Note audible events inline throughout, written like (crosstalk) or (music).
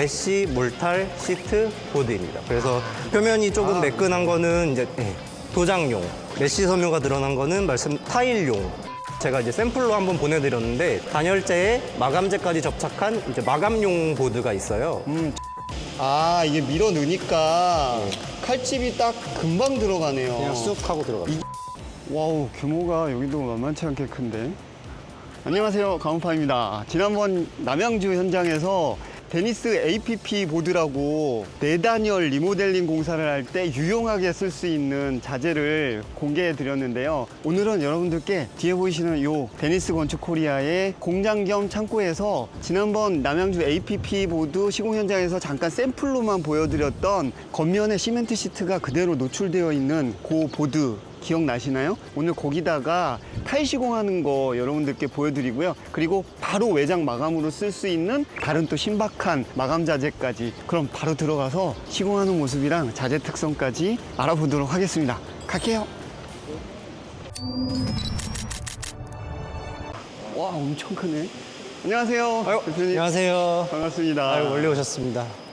메쉬 몰탈 시트 보드입니다. 그래서 표면이 조금 아. 매끈한 거는 이제 예, 도장용, 메쉬 섬유가 드러난 거는 말씀 타일용. 제가 이제 샘플로 한번 보내드렸는데 단열재에 마감재까지 접착한 이제 마감용 보드가 있어요. 음, 아 이게 밀어 넣으니까 칼집이 딱 금방 들어가네요. 그냥 쑥 하고 들어가요. 와우 규모가 여기도 만만치 않게 큰데. 안녕하세요 가문파입니다. 지난번 남양주 현장에서 데니스 APP 보드라고 내단열 리모델링 공사를 할 때 유용하게 쓸 수 있는 자재를 공개해 드렸는데요. 오늘은 여러분들께 뒤에 보이시는 요 데니스 건축 코리아의 공장 겸 창고에서 지난번 남양주 APP 보드 시공 현장에서 잠깐 샘플로만 보여드렸던 겉면에 시멘트 시트가 그대로 노출되어 있는 그 보드 기억나시나요? 오늘 거기다가 타일 시공 하는 거 여러분들께 보여드리고요. 그리고 바로 외장 마감으로 쓸 수 있는 다른 또 신박한 마감 자재까지 그럼 바로 들어가서 시공하는 모습이랑 자재 특성까지 알아보도록 하겠습니다. 갈게요. 와 엄청 크네. 안녕하세요. 아유, 대표님. 안녕하세요. 반갑습니다. 아유, 원래 오셨습니다.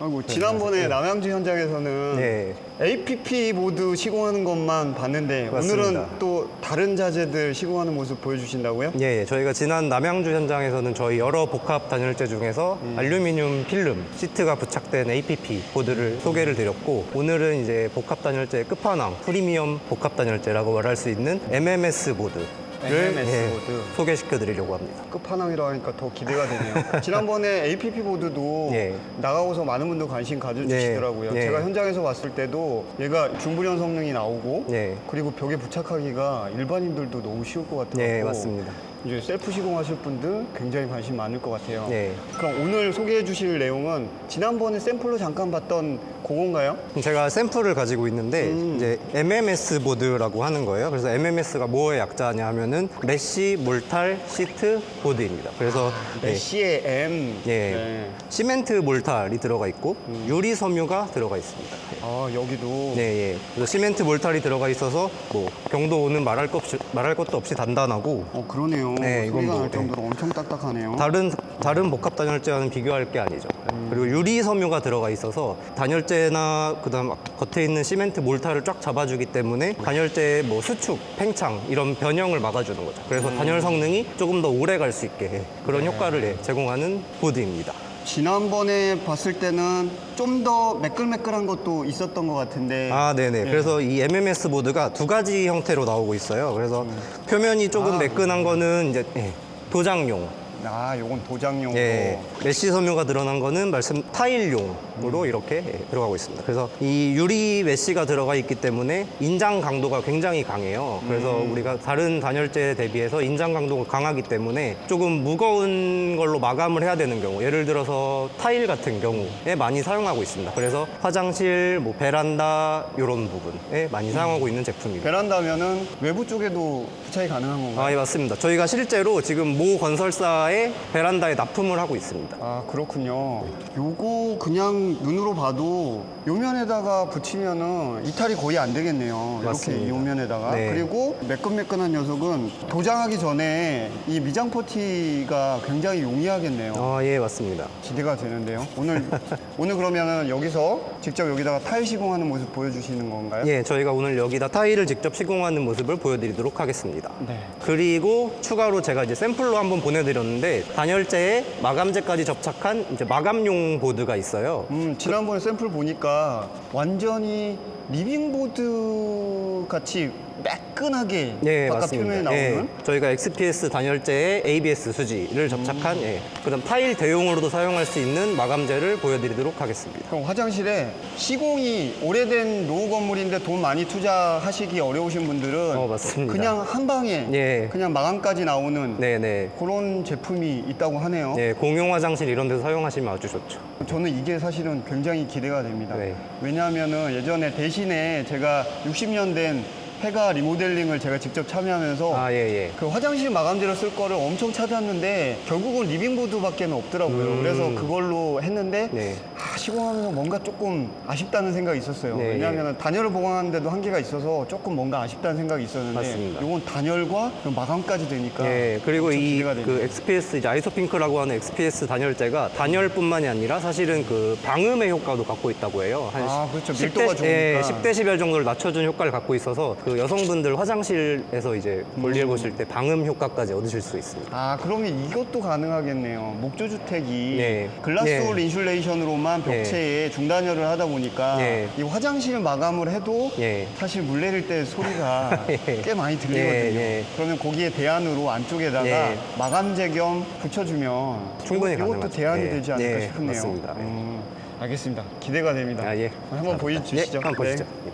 아이고, 지난번에 남양주 현장에서는 네. APP 보드 시공하는 것만 봤는데 맞습니다. 오늘은 또 다른 자재들 시공하는 모습 보여주신다고요? 예, 예, 저희가 지난 남양주 현장에서는 저희 여러 복합 단열재 중에서 알루미늄 필름 시트가 부착된 APP 보드를 소개를 드렸고 오늘은 이제 복합 단열재 끝판왕 프리미엄 복합 단열재라고 말할 수 있는 MMS MMS 예, 보드. 소개시켜 드리려고 합니다. 끝판왕이라 하니까 더 기대가 되네요. (laughs) 지난번에 APP 보드도 예. 나가고서 많은 분들 관심 가져주시더라고요. 예. 예. 제가 현장에서 봤을 때도 얘가 중불연 성능이 나오고 예. 그리고 벽에 부착하기가 일반인들도 너무 쉬울 것 같아요. 네, 맞습니다. 이제 셀프 시공하실 분들 굉장히 관심 많을 것 같아요. 네. 그럼 오늘 소개해 주실 내용은 지난번에 샘플로 잠깐 봤던 그건가요? 제가 샘플을 가지고 있는데 음. 이제 MMS 보드라고 하는 거예요. 그래서 MMS가 뭐의 약자냐 하면은 메쉬 몰탈 시트 보드입니다. 그래서 예, 메시의 M. 예, 네. 시멘트 몰탈이 들어가 있고 유리 섬유가 들어가 있습니다. 아 여기도 네, 예. 그래서 시멘트 몰탈이 들어가 있어서 뭐 경도는 말할 것 없이, 말할 것도 없이 단단하고 어 그러네요. 네, 이건 소리가 뭐, 날 정도로 엄청 딱딱하네요. 다른 다른 복합 단열재와는 비교할 게 아니죠. 그리고 유리 섬유가 들어가 있어서 단열재나 그다음 겉에 있는 시멘트 몰타를 쫙 잡아주기 때문에 단열재의 뭐 수축, 팽창 이런 변형을 막아주는 거죠. 그래서 단열 성능이 조금 더 오래 갈 수 있게 그런 효과를 예, 제공하는 보드입니다. 지난번에 봤을 때는 좀 더 매끌매끌한 것도 있었던 것 같은데. 아, 네네. 그래서 이 MMS 보드가 두 가지 형태로 나오고 있어요. 그래서 표면이 조금 아. 매끈한 거는 이제 예, 도장용, 아, 요건 도장용으로. 예, 메쉬 섬유가 드러난 거는 말씀 타일용 으로 이렇게 예, 들어가고 있습니다. 그래서 이 유리 메쉬가 들어가 있기 때문에 인장 강도가 굉장히 강해요. 그래서 우리가 다른 단열재 대비해서 인장 강도가 강하기 때문에 조금 무거운 걸로 마감을 해야 되는 경우, 예를 들어서 타일 같은 경우에 많이 사용하고 있습니다. 그래서 화장실, 뭐 베란다 이런 부분에 많이 사용하고 있는 제품입니다. 베란다면은 외부 쪽에도 부착이 가능한 건가요? 아, 예, 맞습니다. 저희가 실제로 지금 모 건설사의 베란다에 납품을 하고 있습니다. 아 그렇군요. 요거 그냥 눈으로 봐도 요면에다가 붙이면은 이탈이 거의 안 되겠네요. 이렇게 맞습니다. 요면에다가 네. 그리고 매끈매끈한 녀석은 도장하기 전에 이 미장 퍼티가 굉장히 용이하겠네요. 아, 예, 맞습니다. 기대가 되는데요. 오늘 (laughs) 오늘 그러면은 여기서 직접 여기다가 타일 시공하는 모습 보여주시는 건가요? 예, 저희가 오늘 여기다 타일을 직접 시공하는 모습을 보여드리도록 하겠습니다. 네. 그리고 추가로 제가 이제 샘플로 한번 보내드렸는데 단열재에 마감재까지 접착한 이제 마감용 보드가 있어요. 음, 지난번에 샘플 보니까 완전히 리빙보드 같이 매끈하게 예, 바깥 맞습니다. 표면에 나오는 예, 저희가 XPS 단열재에 ABS 수지를 접착한 예, 그다음 타일 대용으로도 사용할 수 있는 마감재를 보여드리도록 하겠습니다. 그럼 화장실에 시공이 오래된 노후 건물인데 돈 많이 투자하시기 어려우신 분들은 어, 맞습니다. 그냥 한 방에 예. 그냥 마감까지 나오는 네네. 그런 제품이 있다고 하네요. 네, 공용 화장실 이런 데서 사용하시면 아주 좋죠. 저는 이게 사실은 굉장히 기대가 됩니다. 네. 왜냐하면 예전에 대신에 제가 60년 된 해가 리모델링을 제가 직접 참여하면서 아, 예, 예. 그 화장실 마감재로 쓸 거를 엄청 찾았는데 결국은 리빙보드밖에 없더라고요. 음. 그래서 그걸로 했는데 네. 아, 시공하면서 뭔가 조금 아쉽다는 생각이 있었어요. 네, 왜냐하면 단열을 보강하는데도 한계가 있어서 조금 뭔가 아쉽다는 생각이 있었는데 맞습니다. 이건 단열과 그 마감까지 되니까 예, 그리고 이 그. XPS 이제 아이소핑크라고 하는 XPS 단열재가 단열뿐만이 아니라 사실은 그 방음의 효과도 갖고 있다고 해요. 한 아, 그렇죠. 10대, 밀도가 예, 좋으니까. 10데시벨 정도를 낮춰준 효과를 갖고 있어서 그 여성분들 화장실에서 이제 볼일 보실 때 방음 효과까지 얻으실 수 있습니다. 아 그러면 이것도 가능하겠네요. 목조주택이 네. 글라스홀 네. 인슐레이션으로만 벽체에 중단열을 하다 보니까 네. 이 화장실 마감을 해도 예. 사실 물 내릴 때 소리가 예. (laughs) 꽤 많이 들리거든요. 예, 예. 그러면 거기에 대안으로 안쪽에다가 예. 마감재 겸 붙여주면 충분히 이것도 가능하죠. 대안이 예. 되지 않을까 예, 싶네요. 맞습니다. 예. 음, 알겠습니다. 기대가 됩니다. 아, 예. 한번 보여주시죠. 예, 한번 보시죠. 네.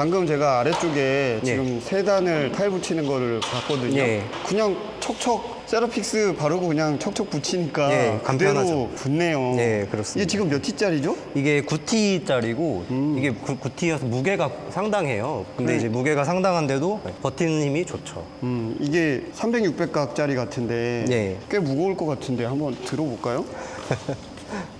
방금 제가 아래쪽에 예. 지금 세 단을 타일 붙이는 거를 봤거든요. 예. 그냥 척척 세라픽스 바르고 그냥 척척 붙이니까 예, 그대로 간편하죠. 붙네요. 예, 그렇습니다. 이게 지금 몇 T짜리죠? 이게 9T짜리고 음. 이게 9T여서 무게가 상당해요. 근데 네. 이제 무게가 상당한데도 버티는 힘이 좋죠. 음, 이게 300, 600각짜리 같은데 예. 꽤 무거울 것 같은데 한번 들어볼까요? (laughs)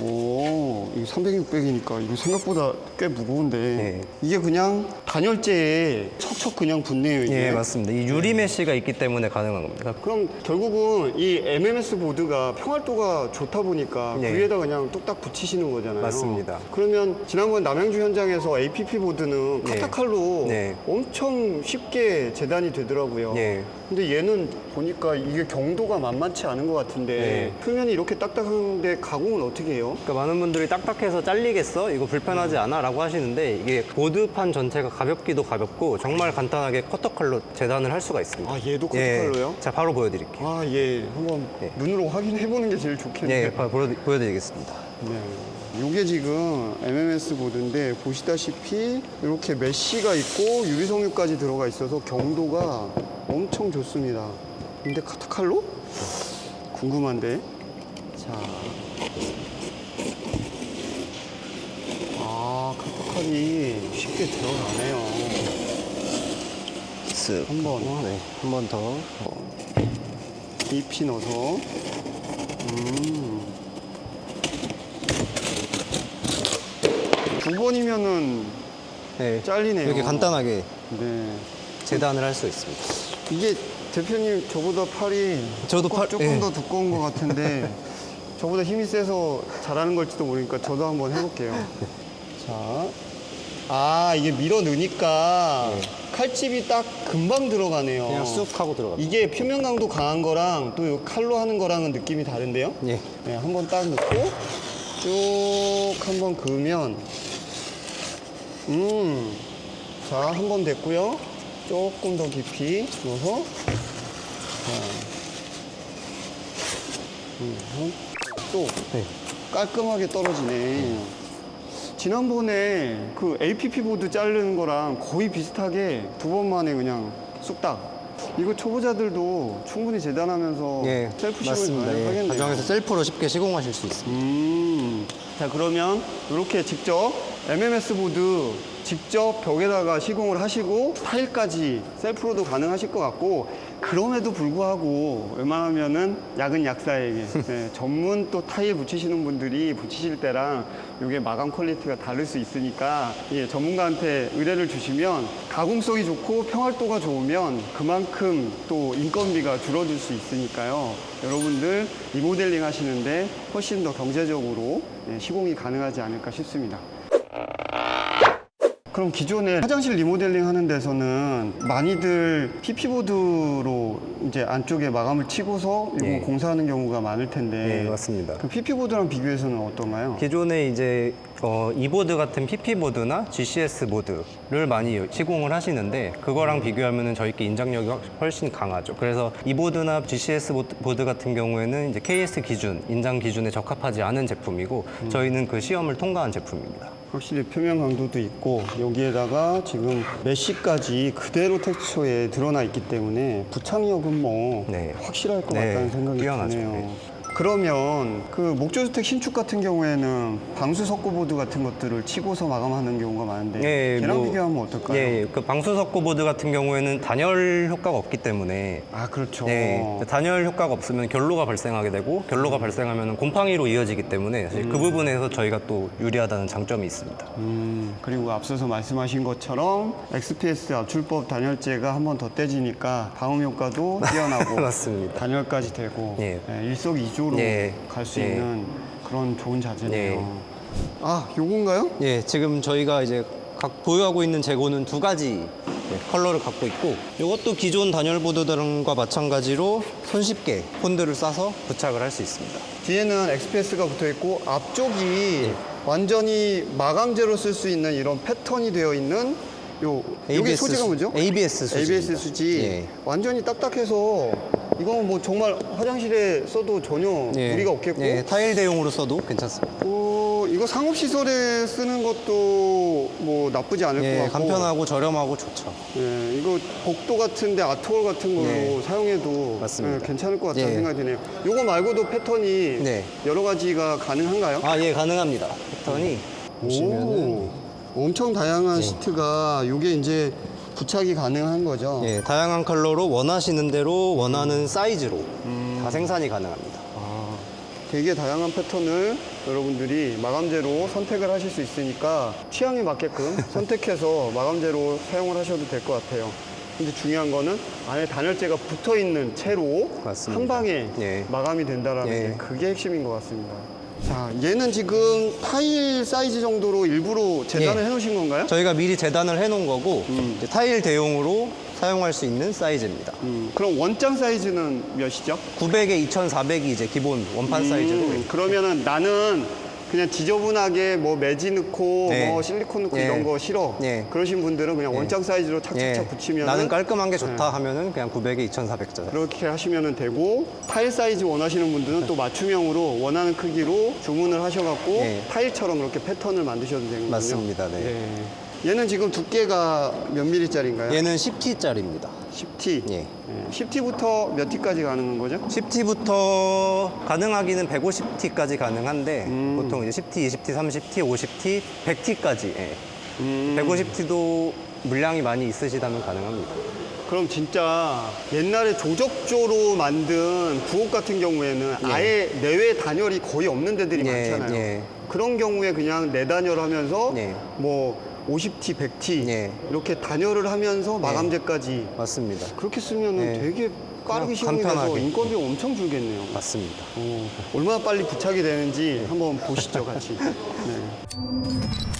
오, 이거 300, 600이니까 이거 생각보다 꽤 무거운데 예. 이게 그냥 단열재에 척척 그냥 붙네요. 이게. 예, 맞습니다. 이 유리 메쉬가 있기 때문에 가능한 겁니다. 그럼 결국은 이 MMS 보드가 평활도가 좋다 보니까 예. 그 위에다 그냥 뚝딱 붙이시는 거잖아요. 맞습니다. 그러면 지난번 남양주 현장에서 APP 보드는 예. 카타칼로 네. 엄청 쉽게 재단이 되더라고요. 예. 근데 얘는 보니까 이게 경도가 만만치 않은 것 같은데 네. 표면이 이렇게 딱딱한데 가공은 어떻게 해요? 그러니까 많은 분들이 딱딱해서 잘리겠어? 이거 불편하지 않아? 라고 하시는데 이게 보드판 전체가 가볍기도 가볍고 정말 간단하게 커터칼로 재단을 할 수가 있습니다. 아 얘도 예. 커터칼로요? 자, 바로 보여드릴게요. 아 예, 한번 예. 눈으로 확인해 보는 게 제일 좋겠네요. 예, 바로 보여- 보여드리겠습니다. 네. 이게 지금 MMS 보드인데 보시다시피 이렇게 메쉬가 있고 유리 섬유까지 들어가 있어서 경도가 엄청 좋습니다. 근데 카타칼로? 궁금한데. 자. 아, 카타 칼이 쉽게 들어가네요. 쓱. 한 번. 어, 네. 한 번 더. 깊이 넣어서. 음. 두 번이면은 네. 잘리네요. 이렇게 간단하게 네. 재단을 할 수 있습니다. 이게 대표님 저보다 팔이 저도 조금, 팔- 조금 예. 더 두꺼운 것 같은데 (laughs) 저보다 힘이 세서 잘하는 걸지도 모르니까 저도 한번 해볼게요. (laughs) 자, 아 이게 밀어 넣으니까 칼집이 딱 금방 들어가네요. 그냥 쑥 하고 들어갑니다. 이게 표면 강도 강한 거랑 또요 칼로 하는 거랑은 느낌이 다른데요? 예. 네, 한번 딱 넣고 쭉 한번 그으면 음, 자, 한 번 됐고요. 조금 더 깊이 넣어서 자, 음, 또 네. 깔끔하게 떨어지네. 지난번에 그 APP 보드 자르는 거랑 거의 비슷하게 두 번 만에 그냥 쑥딱. 이거 초보자들도 충분히 재단하면서 예, 어, 셀프 시공이 맞습니다. 예. 가능하겠네요. 가정에서 셀프로 쉽게 시공하실 수 있습니다. 음. 자, 그러면 이렇게 직접 MMS 보드 직접 벽에다가 시공을 하시고 타일까지 셀프로도 가능하실 것 같고 그럼에도 불구하고 웬만하면은 약은 약사에게 네, 전문 또 타일 붙이시는 분들이 붙이실 때랑 이게 마감 퀄리티가 다를 수 있으니까 예, 전문가한테 의뢰를 주시면 가공성이 좋고 평활도가 좋으면 그만큼 또 인건비가 줄어들 수 있으니까요. 여러분들 리모델링 하시는데 훨씬 더 경제적으로 예, 시공이 가능하지 않을까 싶습니다. 그럼 기존에 화장실 리모델링 하는 데서는 많이들 PP보드로 이제 안쪽에 마감을 치고서 이거 예. 공사하는 경우가 많을 텐데 네, 맞습니다. 그 PP보드랑 비교해서는 어떤가요? 기존에 이제 어, 이보드 같은 PP 보드나 GCS 보드를 많이 시공을 하시는데 그거랑 비교하면은 저희께 인장력이 훨- 훨씬 강하죠. 그래서 이보드나 GCS 보드- 보드 같은 경우에는 이제 KS 기준, 인장 기준에 적합하지 않은 제품이고 저희는 그 시험을 통과한 제품입니다. 확실히 표면 강도도 있고 여기에다가 지금 메쉬까지 그대로 텍스처에 드러나 있기 때문에 부착력은 뭐 네. 확실할 것 네, 같다는 생각이 뛰어나죠. 드네요. 네. 그러면 그 목조주택 신축 같은 경우에는 방수 석고보드 같은 것들을 치고서 마감하는 경우가 많은데 예, 걔랑 뭐- 비교하면 어떨까요? 예, 예. 그 방수 석고 보드 같은 경우에는 단열 효과가 없기 때문에 아 그렇죠. 네, 단열 효과가 없으면 결로가 발생하게 되고 결로가 발생하면 곰팡이로 이어지기 때문에 사실 그 부분에서 저희가 또 유리하다는 장점이 있습니다. 음, 그리고 앞서서 말씀하신 것처럼 XPS 압출법 단열재가 한 번 더 떼지니까 방음 효과도 (laughs) 뛰어나고 맞습니다. 단열까지 되고 예. 예, 일석이조 로 예. 갈수 예. 있는 그런 좋은 자재네요. 예. 아, 요건가요? 예, 지금 저희가 이제 각 보유하고 있는 재고는 두 가지 예, 컬러를 갖고 있고 이것도 기존 단열 보드들과 마찬가지로 손쉽게 폰드를 싸서 부착을 할 수 있습니다. 뒤에는 XPS가 붙어 있고 앞쪽이 예. 완전히 마감재로 쓸 수 있는 이런 패턴이 되어 있는 요 이게 ABS 소재가 수- 뭐죠? ABS 수지. ABS 수지. 예. 완전히 딱딱해서 이건 뭐 정말 화장실에 써도 전혀 예. 무리가 없겠고 예, 타일 대용으로 써도 괜찮습니다. 어, 이거 상업시설에 쓰는 것도 뭐 나쁘지 않을 예, 것 같고 간편하고 저렴하고 좋죠. 예, 이거 복도 같은데 아트홀 같은 걸로 네. 사용해도 맞습니다. 예, 괜찮을 것 같다는 예. 생각이 드네요 이거 말고도 패턴이 네. 여러 가지가 가능한가요? 아, 예, 가능합니다. 패턴이 보시면은 오, 엄청 다양한 시트가 이게 이제 부착이 가능한 거죠 예, 다양한 컬러로 원하시는 대로 원하는 사이즈로 다 생산이 가능합니다. 아, 되게 다양한 패턴을 여러분들이 마감재로 선택을 하실 수 있으니까 취향에 맞게끔 (laughs) 선택해서 마감재로 사용을 하셔도 될 것 같아요. 근데 중요한 거는 안에 단열재가 붙어 있는 채로 맞습니다. 한 방에 예. 마감이 된다라는 예. 게 그게 핵심인 것 같습니다. 자, 얘는 지금 타일 사이즈 정도로 일부러 재단을 예. 해놓으신 건가요? 저희가 미리 재단을 해놓은 거고 음. 이제 타일 대용으로 사용할 수 있는 사이즈입니다. 음, 그럼 원장 사이즈는 몇이죠? 900에 2400이 이제 기본 원판 사이즈로 음, 그러면은 나는 그냥 지저분하게 뭐 매지 넣고 네. 뭐 실리콘 넣고 예. 이런 거 싫어. 예. 그러신 분들은 그냥 예. 원장 사이즈로 착착착 예, 붙이면 나는 깔끔한 게 좋다 네. 하면은 그냥 900에 2400짜. 그렇게 하시면 되고 타일 사이즈 원하시는 분들은 또 맞춤형으로 원하는 크기로 주문을 하셔갖고 예. 타일처럼 그렇게 패턴을 만드셔도 되는군요. 맞습니다. 네. 예. 얘는 지금 두께가 몇 미리짜리인가요? 얘는 10T짜리입니다. 10T. 예. 10T부터 몇 T까지 가능한 거죠? 10T부터 가능하기는 150T까지 가능한데 음. 보통 이제 10T, 20T, 30T, 50T, 100T까지. 예. 음. 150T도 물량이 많이 있으시다면 가능합니다. 그럼 진짜 옛날에 조적조로 만든 부엌 같은 경우에는 예. 아예 내외 단열이 거의 없는 데들이 예, 많잖아요. 예. 그런 경우에 그냥 내단열 하면서 예. 뭐 50T, 100T 예. 이렇게 단열을 하면서 마감재까지 맞습니다. 그렇게 쓰면 은 예. 되게 빠르게 시공이 돼서 간편하게. 인건비가 엄청 줄겠네요. 맞습니다. 오, 얼마나 빨리 부착이 되는지 한번 보시죠, 같이. (laughs) 네.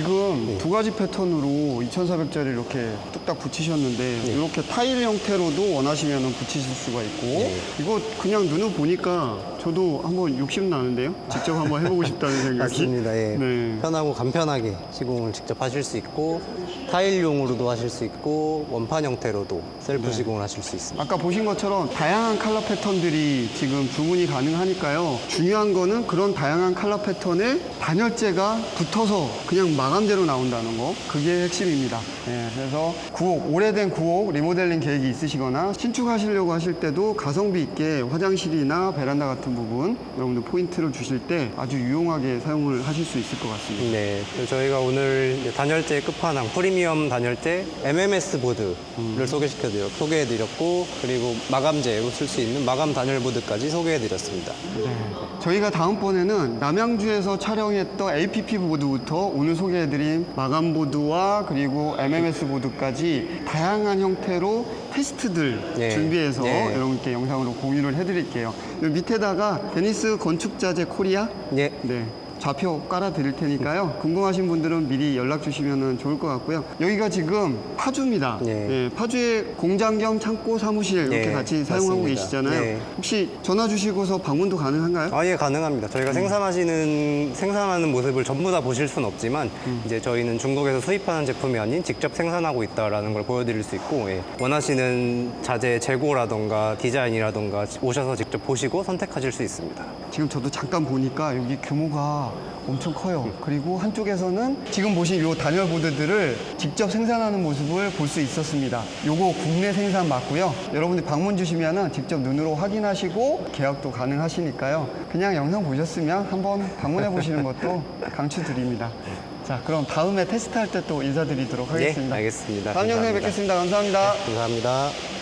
지금 두 가지 패턴으로 2,400짜리 이렇게 뚝딱 붙이셨는데 이렇게 타일 형태로도 원하시면 붙이실 수가 있고 네. 이거 그냥 눈으로 보니까 저도 한번 욕심 나는데요. 직접 한번 해보고 싶다는 생각이. (laughs) 맞습니다. 예. 네. 편하고 간편하게 시공을 직접 하실 수 있고 타일용으로도 하실 수 있고 원판 형태로도 셀프 네. 시공을 하실 수 있습니다. 아까 보신 것처럼 다양한 컬러 패턴들이 지금 주문이 가능하니까요. 중요한 거는 그런 다양한 컬러 패턴에 단열재가 붙어서 그냥 마감대로 나온다는 거. 그게 핵심입니다. 예, 그래서 구옥, 오래된 구옥 리모델링 계획이 있으시거나 신축하시려고 하실 때도 가성비 있게 화장실이나 베란다 같은 부분 여러분들 포인트를 주실 때 아주 유용하게 사용을 하실 수 있을 것 같습니다. 네, 그래서 저희가 오늘 단열재 끝판왕 프리미엄 단열재 MMS 보드를 소개시켜드려 소개해드렸고 그리고 마감재로 쓸 수 있는 마감 단열 보드까지 소개해드렸습니다. 저희가 다음번에는 남양주에서 촬영했던 APP 보드부터 오늘 소개 해드린 마감 보드와 그리고 MMS 보드까지 다양한 형태로 테스트들 예. 준비해서 예. 여러분께 영상으로 공유를 해드릴게요. 밑에다가 데니스 건축자재 코리아 예, 네. 좌표 깔아 드릴 테니까요. 궁금하신 분들은 미리 연락 주시면 좋을 것 같고요. 여기가 지금 파주입니다. 예. 파주의 공장 겸 창고 사무실 이렇게 예, 같이 사용하고 맞습니다. 계시잖아요. 예. 혹시 전화 주시고서 방문도 가능한가요? 아예 가능합니다. 저희가 생산하시는 생산하는 모습을 전부 다 보실 수는 없지만 이제 저희는 중국에서 수입하는 제품이 아닌 직접 생산하고 있다라는 걸 보여드릴 수 있고 예. 원하시는 자재 재고라던가 디자인이라던가 오셔서 직접 보시고 선택하실 수 있습니다. 지금 저도 잠깐 보니까 여기 규모가 엄청 커요. 그리고 한쪽에서는 지금 보신 이 단열 보드들을 직접 생산하는 모습을 볼 수 있었습니다. 요거 국내 생산 맞고요. 여러분들 방문 주시면은 직접 눈으로 확인하시고 계약도 가능하시니까요. 그냥 영상 보셨으면 한번 방문해 보시는 것도 (laughs) 강추드립니다. 자, 그럼 다음에 테스트할 때 또 인사드리도록 예, 하겠습니다. 알겠습니다. 다음 영상에. 뵙겠습니다. 감사합니다. 감사합니다.